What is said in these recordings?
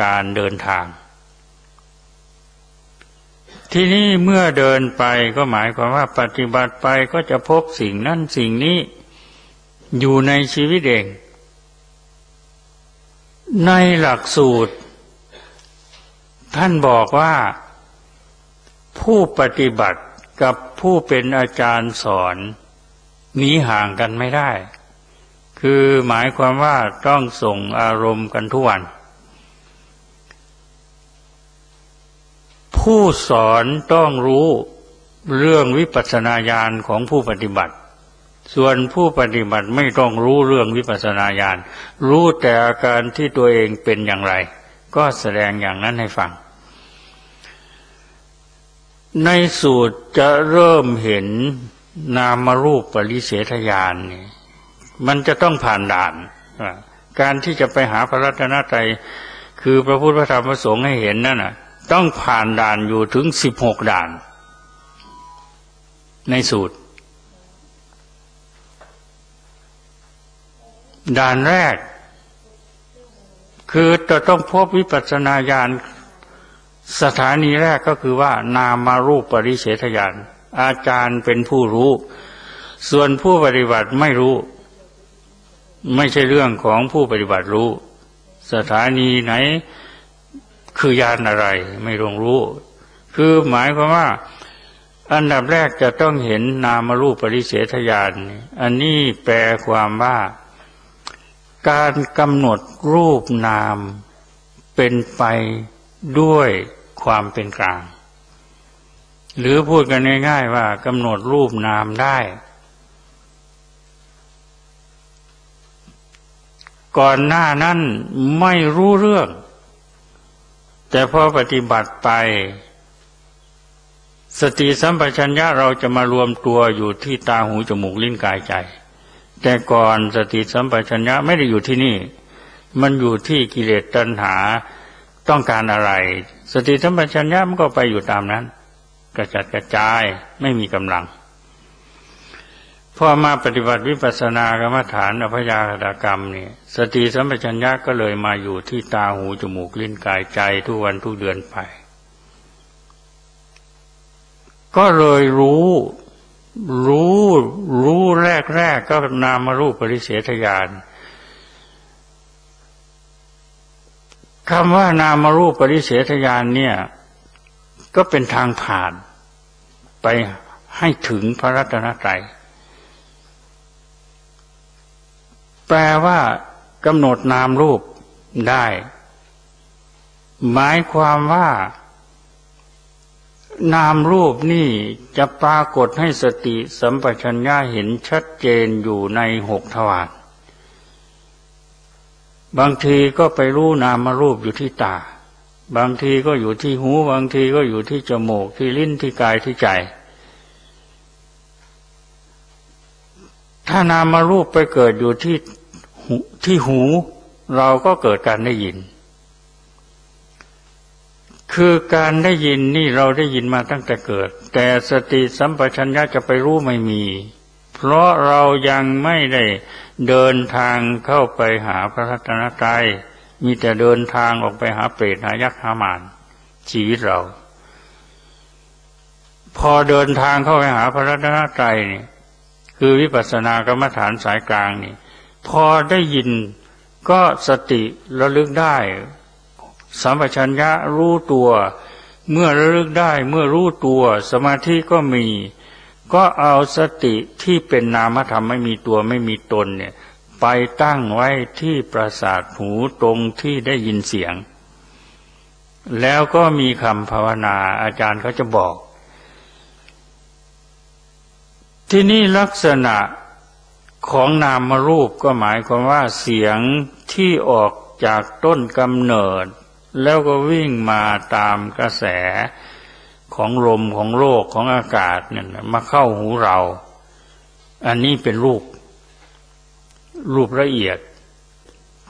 การเดินทาง ที่นี้เมื่อเดินไปก็หมายความว่าปฏิบัติไปก็จะพบสิ่งนั้นสิ่งนี้อยู่ในชีวิตเอง ในหลักสูตร ท่านบอกว่าผู้ปฏิบัติกับผู้เป็นอาจารย์สอนหนีห่างกันไม่ได้ คือหมายความว่าต้องส่งอารมณ์กันทุกวัน ผู้สอนต้องรู้เรื่องวิปัสสนาญาณของผู้ปฏิบัติ ส่วนผู้ปฏิบัติไม่ต้องรู้เรื่องวิปัสสนาญาณ รู้แต่อาการที่ตัวเองเป็นอย่างไร ก็แสดงอย่างนั้นให้ฟัง ในสูตรจะเริ่มเห็นนามรูปปริเสธญาณนี่มันจะต้องผ่านด่าน การที่จะไปหาพระรัตนตรัยคือพระพุทธพระธรรมพระสงฆ์ให้เห็นนั่นน่ะ ต้องผ่านด่านอยู่ถึงสิบหกด่าน ในสูตร ด่านแรก คือจะต้องพบวิปัสสนาญาณสถานีแรกก็คือว่า นามารูปปริเสธญาณอาจารย์เป็นผู้รู้ ส่วนผู้ปฏิบัติไม่รู้ ไม่ใช่เรื่องของผู้ปฏิบัติรู้ สถานีไหน คือยานอะไรไม่รงรู้ คือหมายความว่า อันดับแรกจะต้องเห็นนามรูปปริเสธญาณอันนี้แปลความว่า การกำหนดรูปนามเป็นไปด้วยความเป็นกลาง หรือพูดกันง่ายๆว่ากำหนดรูปนามได้ ก่อนหน้านั้นไม่รู้เรื่อง แต่พอปฏิบัติไป สติสัมปชัญญะเราจะมารวมตัวอยู่ที่ตาหูจมูกลิ้นกายใจ แต่ก่อนสติสัมปชัญญะไม่ได้อยู่ที่นี่ มันอยู่ที่กิเลสตัณหาต้องการอะไร สติสัมปชัญญะมันก็ไปอยู่ตามนั้น กระจัดกระจายไม่มีกำลัง พอมาปฏิบัติวิปัสสนากรรมฐานอภยาคตกรรมนี่สติสัมปชัญญะก็เลยมาอยู่ที่ตาหูจมูกลิ้นกายใจทุกวันทุกเดือนไป ก็เลยรู้ รู้รู้แรกแรกก็นามารูปปริเสธญาณคำว่านามารูปปริเสธญาณเนี่ย ก็เป็นทางผ่านไปให้ถึงพระรัตนตรัย แปลว่ากำหนดนามรูปได้ หมายความว่า นามรูปนี่จะปรากฏให้สติสัมปชัญญะเห็นชัดเจนอยู่ในหกทวารบางทีก็ไปรู้นามรูปอยู่ที่ตา บางทีก็อยู่ที่หู บางทีก็อยู่ที่จมูกที่ลิ้นที่กายที่ใจ ถ้านามารูปไปเกิดอยู่ที่ ที่หูเราก็เกิดการได้ยิน คือการได้ยินนี่เราได้ยินมาตั้งแต่เกิด แต่สติสัมปชัญญะจะไปรู้ไม่มี เพราะเรายังไม่ได้เดินทางเข้าไปหาพระรัตนตรัยมีแต่เดินทางออกไปหาเปรตหายักษ์หามานชีวิตเรา พอเดินทางเข้าไปหาพระรัตนตรัยนี่คือวิปัสสนากรรมฐานสายกลางนี่ พอได้ยินก็สติระลึกได้สัมปชัญญะรู้ตัว เมื่อระลึกได้เมื่อรู้ตัวสมาธิก็มี ก็เอาสติที่เป็นนามธรรมไม่มีตัวไม่มีตนเนี่ยไปตั้งไว้ที่ประสาทหูตรงที่ได้ยินเสียง แล้วก็มีคำภาวนาอาจารย์เขาจะบอก ที่นี่ลักษณะ ของนามรูปก็หมายความว่าเสียงที่ออกจากต้นกำเนิด แล้วก็วิ่งมาตามกระแสของลมของโลกของอากาศเนี่ยมาเข้าหูเรา อันนี้เป็นรูป รูปละเอียด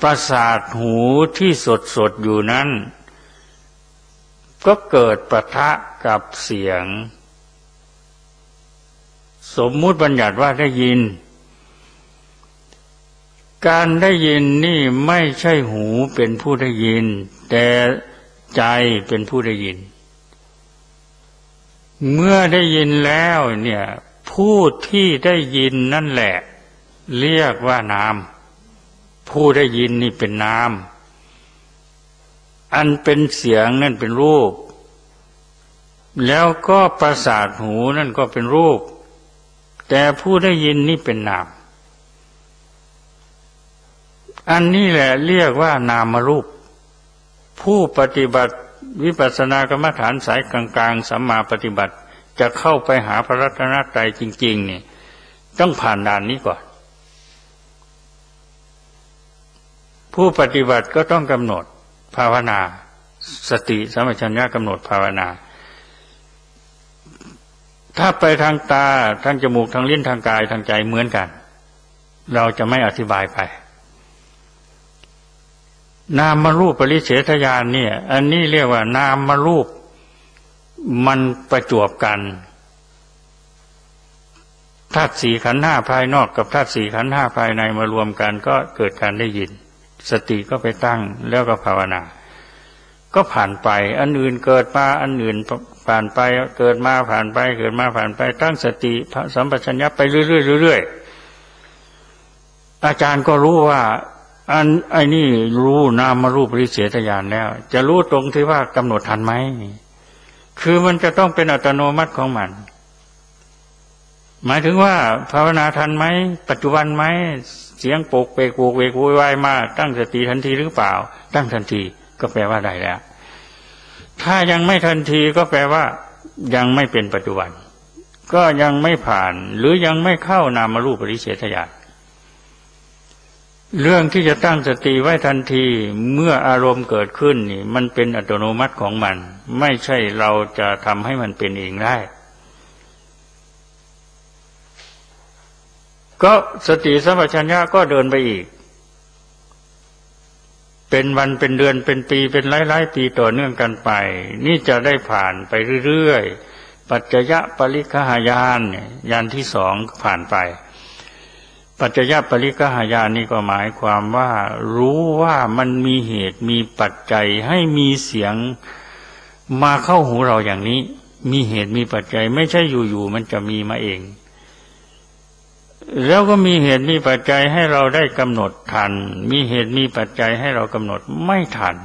ประสาทหูที่สดสดอยู่นั้น ก็เกิดประทะกับเสียง สมมุติบัญญัติว่าได้ยิน การได้ยินนี่ไม่ใช่หูเป็นผู้ได้ยิน แต่ใจเป็นผู้ได้ยิน เมื่อได้ยินแล้วเนี่ยผู้ที่ได้ยินนั่นแหละ เรียกว่านาม ผู้ได้ยินนี่เป็นนาม อันเป็นเสียงนั่นเป็นรูป แล้วก็ประสาทหูนั่นก็เป็นรูป แต่ผู้ได้ยินนี่เป็นนาม อันนี้แหละเรียกว่านามรูป ผู้ปฏิบัติวิปัสสนากรรมฐานสายกลางๆสัมมาปฏิบัติจะเข้าไปหาพระรัตนตรัยจริง ๆ เนี่ยต้องผ่านด่านนี้ก่อน ผู้ปฏิบัติก็ต้องกำหนดภาวนา สติสมัชัญญะกำหนดภาวนา ถ้าไปทางตาทางจมูกทางลิ้นทางกายทางใจเหมือนกัน เราจะไม่อธิบายไป นามารูปปริเฉทญาณเนี่ย อันนี้เรียกว่านามารูปมันประจวบกันธาตุสี่ขันห้าภายนอกกับธาตุสี่ขันห้าภายในมารวมกันก็เกิดการได้ยิน สติก็ไปตั้งแล้วก็ภาวนา ก็ผ่านไป อันอื่นเกิดมาอันอื่นผ่านไปเกิดมาผ่านไปเกิดมาผ่านไปตั้งสติสัมปชัญญะไปเรื่อยๆเรื่อยๆอาจารย์ก็รู้ว่า อันไอ้นี่รู้นามารูปปริเสทญาณแล้ว จะรู้ตรงที่ว่ากำหนดทันไหมคือมันจะต้องเป็นอัตโนมัติของมัน หมายถึงว่าภาวนาทันไหมปัจจุบันไหมเสียงปกเปกโวกเวกโวยวายมาตั้งสติทันทีหรือเปล่า ตั้งทันทีก็แปลว่าได้แล้ว ถ้ายังไม่ทันทีก็แปลว่า ยังไม่เป็นปัจจุบัน ก็ยังไม่ผ่าน หรือยังไม่เข้านามารูปปริเฉทญาณ เรื่องที่จะตั้งสติไว้ทันทีเมื่ออารมณ์เกิดขึ้นนี่มันเป็นอัตโนมัติของมัน ไม่ใช่เราจะทำให้มันเป็นเองได้ ก็สติสัมปชัญญะก็เดินไปอีก เป็นวันเป็นเดือนเป็นปีเป็นหลายๆปีต่อเนื่องกันไป นี่จะได้ผ่านไปเรื่อยๆปัจจยะปริคหายานยานที่สองผ่านไป ปัจจยปริกหายานี่ก็หมายความว่า รู้ว่ามันมีเหตุมีปัจจัยให้มีเสียงมาเข้าหูเราอย่างนี้ มีเหตุมีปัจจัย ไม่ใช่อยู่ๆมันจะมีมาเอง แล้วก็มีเหตุมีปัจจัยให้เราได้กำหนดทัน มีเหตุมีปัจจัยให้เรากำหนดไม่ทัน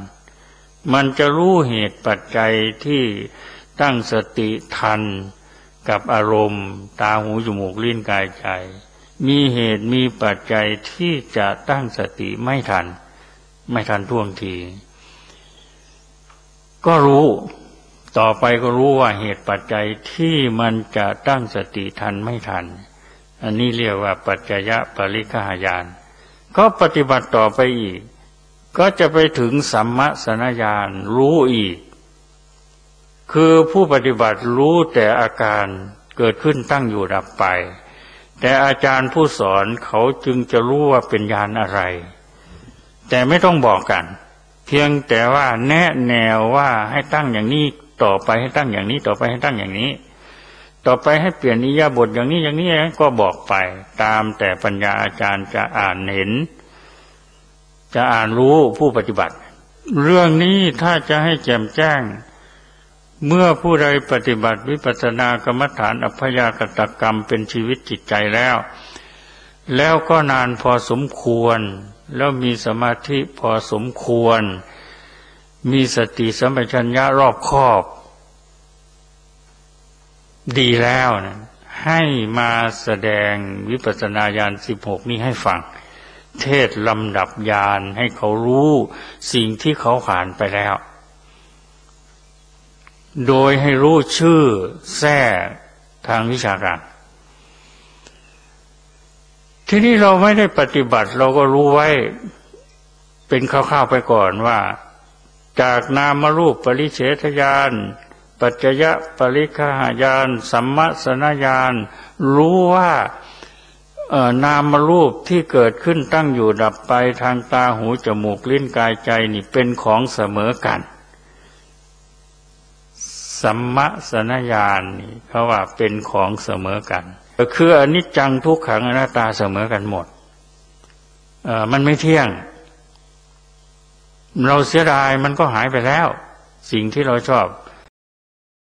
มันจะรู้เหตุปัจจัยที่ตั้งสติทันกับอารมณ์ ตาหูจมูกลิ้นกายใจ มีเหตุมีปัจจัยที่จะตั้งสติไม่ทัน ไม่ทันท่วงที ก็รู้ต่อไปก็รู้ว่าเหตุปัจจัยที่มันจะตั้งสติทันไม่ทัน อันนี้เรียกว่าปัจจยะปริคหายาน ก็ปฏิบัติต่อไปอีก ก็จะไปถึงสัมมสนญาณรู้อีก คือผู้ปฏิบัติรู้แต่อาการเกิดขึ้นตั้งอยู่ดับไป แต่อาจารย์ผู้สอนเขาจึงจะรู้ว่าเป็นยานอะไร แต่ไม่ต้องบอกกัน เพียงแต่ว่าแนะแนวว่าให้ตั้งอย่างนี้ต่อไปให้ตั้งอย่างนี้ต่อไปให้ตั้งอย่างนี้ ต่อไปให้เปลี่ยนนิยาบทอย่างนี้อย่างนี้ก็บอกไป ตามแต่ปัญญาอาจารย์จะอ่านเห็น จะอ่านรู้ผู้ปฏิบัติ เรื่องนี้ถ้าจะให้แจ่มแจ้ง เมื่อผู้ใดปฏิบัติวิปัสสนากรรมฐานอัพยากตกรรมเป็นชีวิตจิตใจแล้ว แล้วก็นานพอสมควร แล้วมีสมาธิพอสมควร มีสติสัมปชัญญะรอบคอบ ดีแล้วนะให้มาแสดงวิปัสสนาญาณสิบหกนี้ให้ฟัง เทศลำดับญาณให้เขารู้สิ่งที่เขาผ่านไปแล้ว โดยให้รู้ชื่อแท้ทางวิชาการ ที่นี้เราไม่ได้ปฏิบัติเราก็รู้ไว้เป็นคร่าวๆไปก่อนว่า จากนามรูปปริเฉทญาณปัจจยะปริคหายานสัมมสนญาณรู้ว่านามรูปที่เกิดขึ้นตั้งอยู่ดับไปทางตาหูจมูกลิ้นกายใจนี่เป็นของเสมอกัน สัมมสนญาณนี่เขาว่าเป็นของเสมอกันคืออนิจจังทุกขังอนัตตาเสมอกันหมดมันไม่เที่ยง เราเสียดายมันก็หายไปแล้ว สิ่งที่เราชอบ